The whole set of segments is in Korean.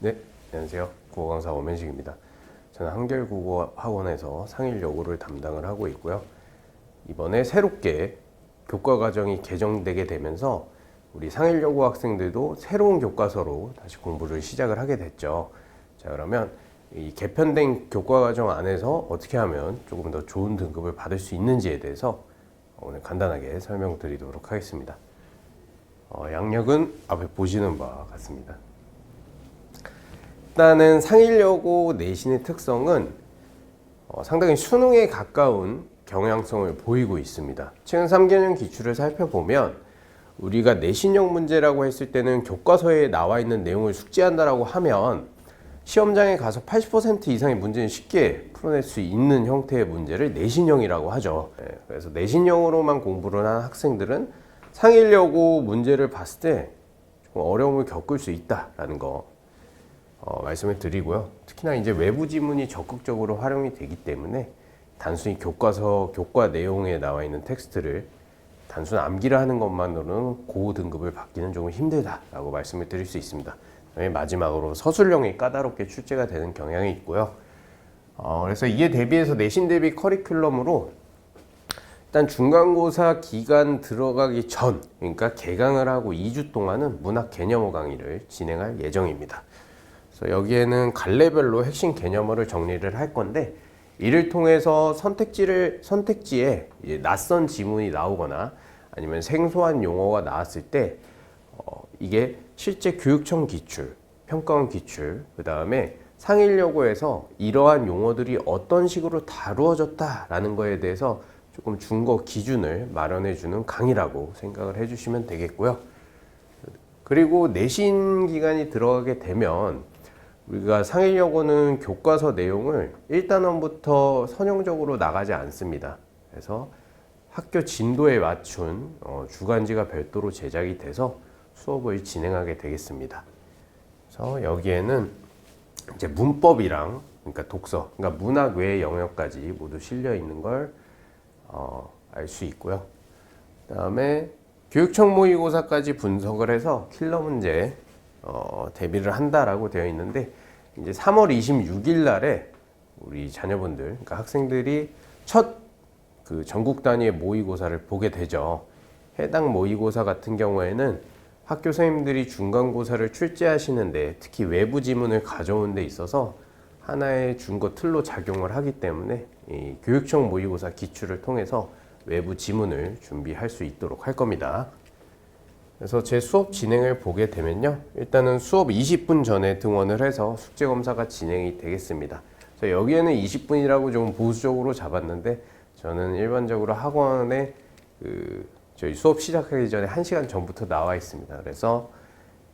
네, 안녕하세요. 국어 강사 엄현식입니다. 저는 한결 국어 학원에서 상일 여고를 담당을 하고 있고요. 이번에 새롭게 교과 과정이 개정되게 되면서 우리 상일 여고 학생들도 새로운 교과서로 다시 공부를 시작을 하게 됐죠. 자, 그러면 이 개편된 교과 과정 안에서 어떻게 하면 조금 더 좋은 등급을 받을 수 있는지에 대해서 오늘 간단하게 설명드리도록 하겠습니다. 어, 양력은 앞에 보시는 바와 같습니다. 일단은 상일여고 내신의 특성은 어, 상당히 수능에 가까운 경향성을 보이고 있습니다. 최근 3개년 기출을 살펴보면 우리가 내신형 문제라고 했을 때는 교과서에 나와 있는 내용을 숙지한다라고 하면 시험장에 가서 80% 이상의 문제는 쉽게 풀어낼 수 있는 형태의 문제를 내신형이라고 하죠. 예, 그래서 내신형으로만 공부를 한 학생들은 상일여고 문제를 봤을 때 조금 어려움을 겪을 수 있다라는 거 어, 말씀을 드리고요. 특히나 이제 외부 지문이 적극적으로 활용이 되기 때문에 단순히 교과서 교과 내용에 나와 있는 텍스트를 단순 암기를 하는 것만으로는 고 등급을 받기는 조금 힘들다라고 말씀을 드릴 수 있습니다. 그다음에 마지막으로 서술형이 까다롭게 출제가 되는 경향이 있고요. 어, 그래서 이에 대비해서 내신 대비 커리큘럼으로 일단 중간고사 기간 들어가기 전, 그러니까 개강을 하고 2주 동안은 문학 개념어 강의를 진행할 예정입니다. 그래서 여기에는 갈래별로 핵심 개념어를 정리를 할 건데 이를 통해서 선택지를 선택지에 낯선 지문이 나오거나 아니면 생소한 용어가 나왔을 때 어, 이게 실제 교육청 기출, 평가원 기출, 그 다음에 상일여고에서 이러한 용어들이 어떤 식으로 다루어졌다라는 거에 대해서 조금 준거 기준을 마련해 주는 강의라고 생각을 해주시면 되겠고요. 그리고 내신 기간이 들어가게 되면 우리가 상일여고는 교과서 내용을 1단원부터 선형적으로 나가지 않습니다. 그래서 학교 진도에 맞춘 어, 주간지가 별도로 제작이 돼서 수업을 진행하게 되겠습니다. 그래서 여기에는 이제 문법이랑 그러니까 독서, 그러니까 문학 외의 영역까지 모두 실려 있는 걸 어, 알수 있고요. 그다음에 교육청 모의고사까지 분석을 해서 킬러 문제 어, 대비를 한다라고 되어 있는데 이제 3월 26일 날에 우리 자녀분들, 그러니까 학생들이 첫 그 전국 단위의 모의고사를 보게 되죠. 해당 모의고사 같은 경우에는 학교 선생님들이 중간고사를 출제하시는데 특히 외부 지문을 가져온 데 있어서 하나의 준거 틀로 작용을 하기 때문에 이 교육청 모의고사 기출을 통해서 외부 지문을 준비할 수 있도록 할 겁니다. 그래서 제 수업 진행을 보게 되면요. 일단은 수업 20분 전에 등원을 해서 숙제 검사가 진행이 되겠습니다. 그래서 여기에는 20분이라고 좀 보수적으로 잡았는데 저는 일반적으로 학원에 그 저희 수업 시작하기 전에 1시간 전부터 나와 있습니다. 그래서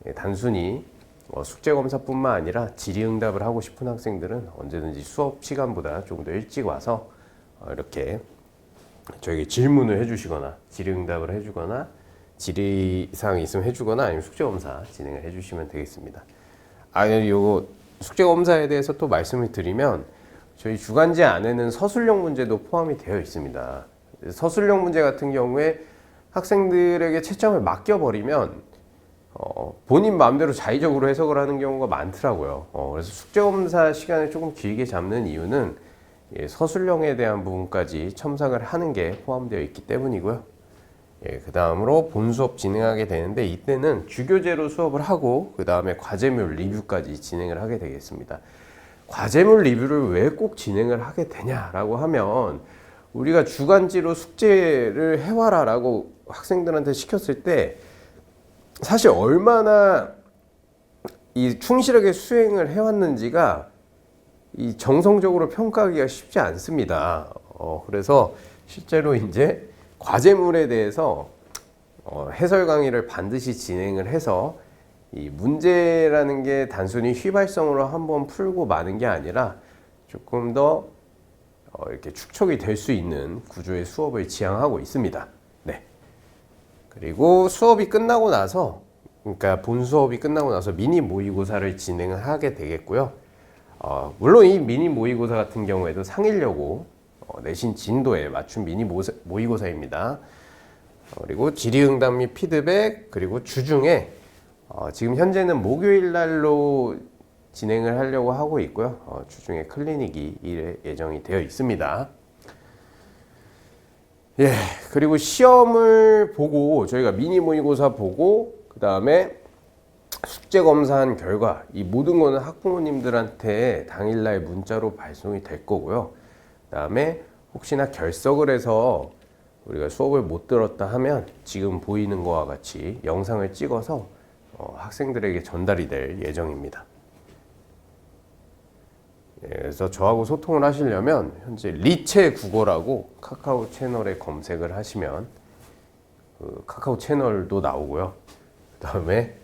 예, 단순히 어, 숙제 검사뿐만 아니라 질의응답을 하고 싶은 학생들은 언제든지 수업 시간보다 조금 더 일찍 와서 어, 이렇게 저에게 질문을 해주시거나 질의응답을 해주거나 질의 사항이 있으면 해주거나 아니면 숙제 검사 진행을 해주시면 되겠습니다. 아, 요거 숙제 검사에 대해서 또 말씀을 드리면 저희 주간지 안에는 서술형 문제도 포함이 되어 있습니다. 서술형 문제 같은 경우에 학생들에게 채점을 맡겨버리면 어, 본인 마음대로 자의적으로 해석을 하는 경우가 많더라고요. 어, 그래서 숙제 검사 시간을 조금 길게 잡는 이유는 예, 서술형에 대한 부분까지 첨삭을 하는 게 포함되어 있기 때문이고요. 예, 그 다음으로 본 수업 진행하게 되는데 이때는 주교재로 수업을 하고 그 다음에 과제물 리뷰까지 진행을 하게 되겠습니다. 과제물 리뷰를 왜 꼭 진행을 하게 되냐라고 하면 우리가 주간지로 숙제를 해와라라고 학생들한테 시켰을 때 사실 얼마나 이 충실하게 수행을 해왔는지가 이 정성적으로 평가하기가 쉽지 않습니다. 어, 그래서 실제로 이제 과제물에 대해서 어, 해설 강의를 반드시 진행을 해서 이 문제라는 게 단순히 휘발성으로 한번 풀고 마는 게 아니라 조금 더 어, 이렇게 축적이 될 수 있는 구조의 수업을 지향하고 있습니다. 네. 그리고 수업이 끝나고 나서 그러니까 본 수업이 끝나고 나서 미니 모의고사를 진행을 하게 되겠고요. 어, 물론 이 미니 모의고사 같은 경우에도 상일여고 어, 내신 진도에 맞춘 미니 모의고사입니다. 어, 그리고 질의응답 및 피드백 그리고 주중에 어, 지금 현재는 목요일 날로 진행을 하려고 하고 있고요. 어, 주중에 클리닉이 일 예정이 되어 있습니다. 예, 그리고 시험을 보고 저희가 미니 모의고사 보고 그 다음에 숙제 검사한 결과 이 모든 거는 학부모님들한테 당일날 문자로 발송이 될 거고요. 그다음에 혹시나 결석을 해서 우리가 수업을 못 들었다 하면 지금 보이는 거와 같이 영상을 찍어서 어, 학생들에게 전달이 될 예정입니다. 예, 그래서 저하고 소통을 하시려면 현재 리체 국어라고 카카오 채널에 검색을 하시면 그 카카오 채널도 나오고요. 그 다음에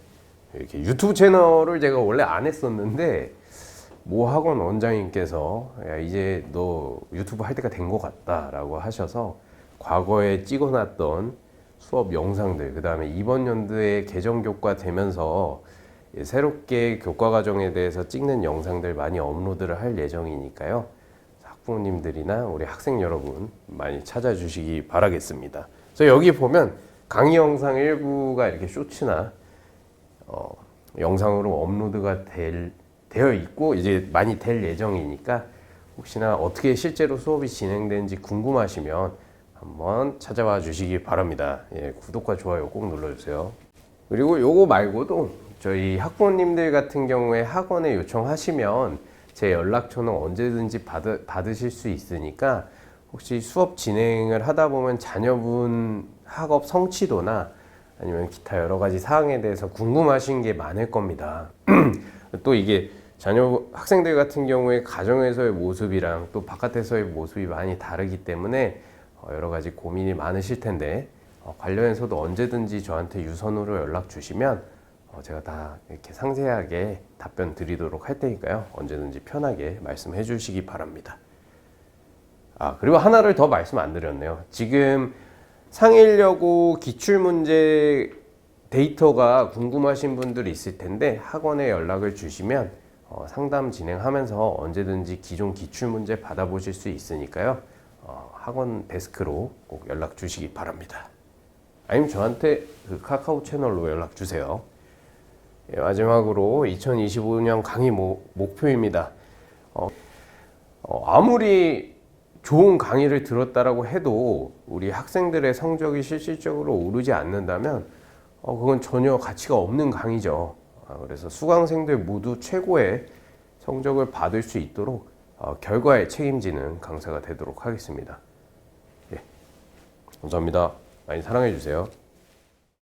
이렇게 유튜브 채널을 제가 원래 안 했었는데 모 학원 원장님께서 야 이제 너 유튜브 할 때가 된 것 같다라고 하셔서 과거에 찍어놨던 수업 영상들 그 다음에 이번 연도에 개정 교과 되면서 예, 새롭게 교과 과정에 대해서 찍는 영상들 많이 업로드를 할 예정이니까요 학부모님들이나 우리 학생 여러분 많이 찾아주시기 바라겠습니다. 그래서 여기 보면 강의 영상 일부가 이렇게 쇼츠나 어, 영상으로 업로드가 될, 되어 있고 이제 많이 될 예정이니까 혹시나 어떻게 실제로 수업이 진행되는지 궁금하시면 한번 찾아와 주시기 바랍니다. 예, 구독과 좋아요 꼭 눌러주세요. 그리고 요거 말고도 저희 학부모님들 같은 경우에 학원에 요청하시면 제 연락처는 언제든지 받으, 받으실 수 있으니까 혹시 수업 진행을 하다 보면 자녀분 학업 성취도나 아니면 기타 여러 가지 사항에 대해서 궁금하신 게 많을 겁니다. 또 이게 자녀 학생들 같은 경우에 가정에서의 모습이랑 또 바깥에서의 모습이 많이 다르기 때문에 어, 여러 가지 고민이 많으실 텐데 어, 관련해서도 언제든지 저한테 유선으로 연락 주시면 어, 제가 다 이렇게 상세하게 답변 드리도록 할 테니까요. 언제든지 편하게 말씀해 주시기 바랍니다. 아, 그리고 하나를 더 말씀 안 드렸네요. 지금 상일여고 기출문제 데이터가 궁금하신 분들이 있을 텐데 학원에 연락을 주시면 어, 상담 진행하면서 언제든지 기존 기출 문제 받아보실 수 있으니까요. 어, 학원 데스크로 꼭 연락 주시기 바랍니다. 아니면 저한테 그 카카오 채널로 연락 주세요. 예, 마지막으로 2025년 강의 모, 목표입니다. 어, 어, 아무리 좋은 강의를 들었다라고 해도 우리 학생들의 성적이 실질적으로 오르지 않는다면 어, 그건 전혀 가치가 없는 강의죠. 아, 그래서 수강생들 모두 최고의 성적을 받을 수 있도록 어, 결과에 책임지는 강사가 되도록 하겠습니다. 예. 감사합니다. 많이 사랑해 주세요.